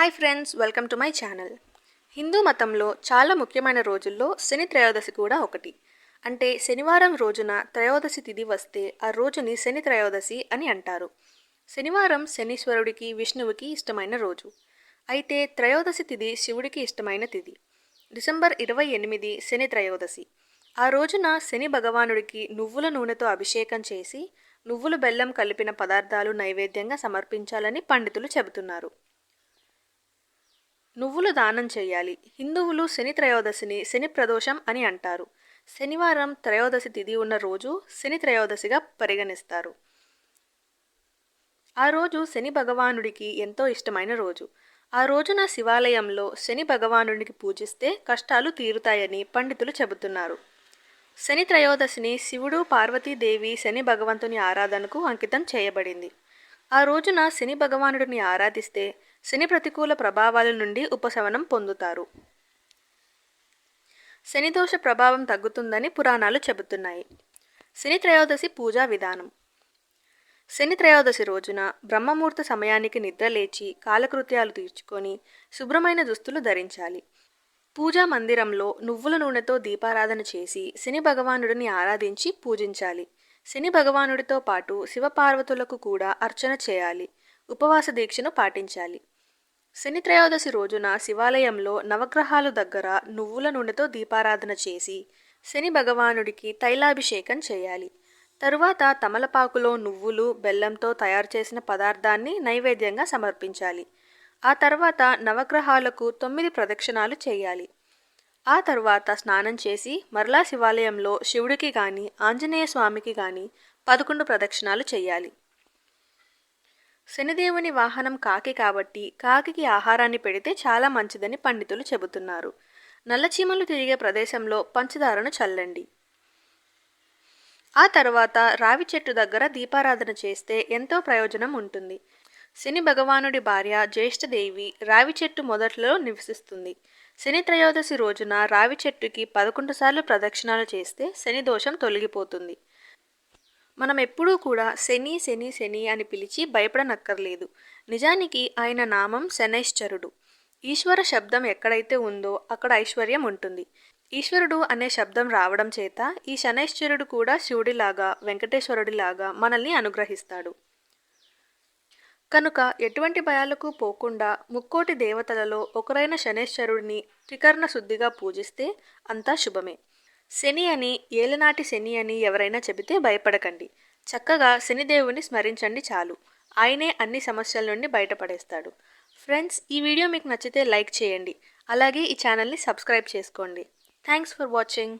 Hi friends welcome to my channel. Hindu మతంలో చాలా ముఖ్యమైన రోజుల్లో శని త్రయోదశి కూడా ఒకటి. అంటే శనివారం రోజున త్రయోదశి తిథి వస్తే ఆ రోజుని శని త్రయోదశి అని అంటారు. శనివారం శనీశ్వరుడికి విష్ణువుకి ఇష్టమైన రోజు. అయితే త్రయోదశి తిథి శివుడికి ఇష్టమైన తిథి. డిసెంబర్ ఇరవై ఎనిమిది శని త్రయోదశి. ఆ రోజున శని భగవానుడికి నువ్వుల నూనెతో అభిషేకం చేసి నువ్వుల బెల్లం కలిపిన పదార్థాలు నైవేద్యంగా సమర్పించాలని పండితులు చెబుతున్నారు. నువ్వులు దానం చేయాలి. హిందువులు శని త్రయోదశిని శని ప్రదోషం అని అంటారు. శనివారం త్రయోదశి తిథి ఉన్న రోజు శని త్రయోదశిగా పరిగణిస్తారు. ఆ రోజు శని భగవానుడికి ఎంతో ఇష్టమైన రోజు. ఆ రోజున శివాలయంలో శని భగవానుడికి పూజిస్తే కష్టాలు తీరుతాయని పండితులు చెబుతున్నారు. శని త్రయోదశిని శివుడు పార్వతీదేవి శని భగవంతుని ఆరాధనకు అంకితం చేయబడింది. ఆ రోజున శని భగవానుడిని ఆరాధిస్తే శని ప్రతికూల ప్రభావాల నుండి ఉపశమనం పొందుతారు. శనిదోష ప్రభావం తగ్గుతుందని పురాణాలు చెబుతున్నాయి. శని త్రయోదశి పూజా విధానం. శని త్రయోదశి రోజున బ్రహ్మముహూర్త సమయానికి నిద్రలేచి కాలకృత్యాలు తీర్చుకొని శుభ్రమైన దుస్తులు ధరించాలి. పూజా మందిరంలో నువ్వుల నూనెతో దీపారాధన చేసి శని భగవానుడిని ఆరాధించి పూజించాలి. శని భగవానుడితో పాటు శివపార్వతులకు కూడా అర్చన చేయాలి ఉపవాస దీక్షను పాటించాలి. శని త్రయోదశి రోజున శివాలయంలో నవగ్రహాలు దగ్గర నువ్వుల నూనెతో దీపారాధన చేసి శని భగవానుడికి తైలాభిషేకం చేయాలి. తరువాత తమలపాకులో నువ్వులు బెల్లంతో తయారు చేసిన పదార్థాన్ని నైవేద్యంగా సమర్పించాలి. ఆ తర్వాత నవగ్రహాలకు తొమ్మిది ప్రదక్షిణాలు చేయాలి. ఆ తర్వాత స్నానం చేసి మరలా శివాలయంలో శివుడికి కానీ ఆంజనేయ స్వామికి కానీ పదకొండు ప్రదక్షిణాలు చేయాలి. శనిదేవుని వాహనం కాకి కాబట్టి కాకికి ఆహారాన్ని పెడితే చాలా మంచిదని పండితులు చెబుతున్నారు. నల్లచీమలు తిరిగే ప్రదేశంలో పంచదారను చల్లండి. ఆ తర్వాత రావి చెట్టు దగ్గర దీపారాధన చేస్తే ఎంతో ప్రయోజనం ఉంటుంది. శని భగవానుడి భార్య జ్యేష్ఠదేవి రావి చెట్టు మొదట్లో నివసిస్తుంది. శని త్రయోదశి రోజున రావి చెట్టుకి పదకొండు సార్లు ప్రదక్షిణాలు చేస్తే శని దోషం తొలగిపోతుంది. మనం ఎప్పుడూ కూడా శని శని శని అని పిలిచి భయపడనక్కర్లేదు. నిజానికి ఆయన నామం శనైశ్చరుడు. ఈశ్వర శబ్దం ఎక్కడైతే ఉందో అక్కడ ఐశ్వర్యం ఉంటుంది. ఈశ్వరుడు అనే శబ్దం రావడం చేత ఈ శనైశ్వరుడు కూడా శివుడిలాగా వెంకటేశ్వరుడిలాగా మనల్ని అనుగ్రహిస్తాడు. కనుక ఎటువంటి భయాలకు పోకుండా ముక్కోటి దేవతలలో ఒకరైన శనేశ్వరుడిని త్రికర్ణ శుద్ధిగా పూజిస్తే అంతా శుభమే. శని అని ఏలనాటి శని అని ఎవరైనా చెబితే భయపడకండి. చక్కగా శనిదేవుని స్మరించండి చాలు. ఆయనే అన్ని సమస్యల నుండి బయటపడేస్తాడు. ఫ్రెండ్స్ ఈ వీడియో మీకు నచ్చితే లైక్ చేయండి. అలాగే ఈ ఛానల్ని సబ్స్క్రైబ్ చేసుకోండి. Thanks for watching.